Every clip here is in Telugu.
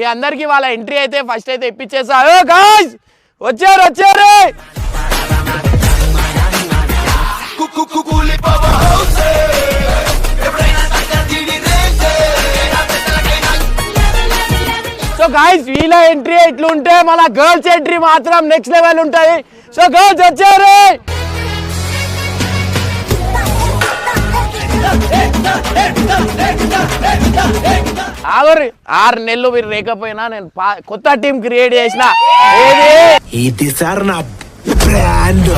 మీ అందరికి వాళ్ళ ఎంట్రీ అయితే ఫస్ట్ అయితే ఇప్పించేసా ఓ వచ్చారు వచ్చారు. సో గాయస్ వీళ్ళ ఎంట్రీ ఎట్లుంటే మన గర్ల్స్ ఎంట్రీ మాత్రం నెక్స్ట్ లెవెల్ ఉంటుంది. సో గర్ల్స్ వచ్చారు. ఆగరు ఆరు నెలలు మీరు లేకపోయినా నేను పా- కొత్త టీం క్రియేట్ చేసిన. ఏది? ఇది సార్ నా బ్రాండ్?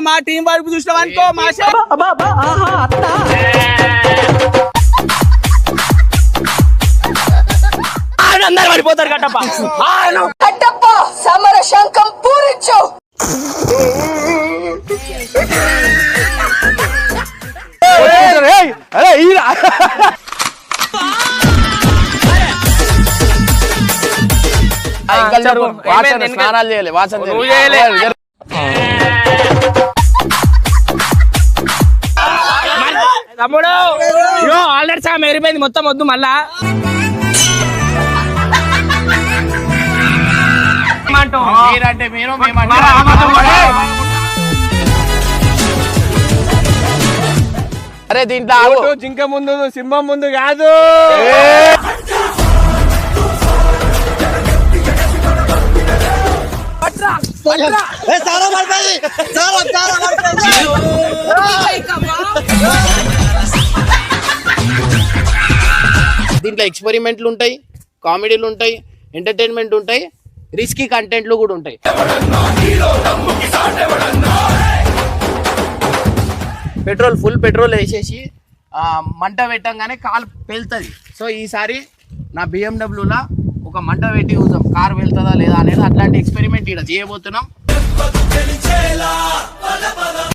మా టీం వైపు చూసినాం అనుకో మా అందరు పడిపోతారు కట్టప్ప. కట్టప్ప సమర శంఖం పూరించు. వాసన ఏమైంది? స్నానాలు చేయాలి వాసన. తమ్ముడు. ఆల్రెడీ సగం ఎరిపోయింది మొత్తం వద్దు మళ్ళా? మీరంటే మీరు. అరే దీంట్లో. జింక ముందు సింహం ముందు కాదు. దీంట్లో ఎక్స్పెరిమెంట్లు ఉంటాయి కామెడీలు ఉంటాయి ఎంటర్టైన్మెంట్ ఉంటాయి రిస్కీ కంటెంట్లు కూడా ఉంటాయి. పెట్రోల్ ఫుల్ పెట్రోల్ వేసేసి ఆ, మంట పెట్టంగానే కాలు పేలుతుంది. సో ఈసారి నా బిఎండబ్ల్యూలా ఒక మంట పెట్టి చూద్దాం. కార్ వెళ్తుందా లేదా అనేది అట్లాంటి ఎక్స్పెరిమెంట్ ఇక్కడ చేయబోతున్నాం.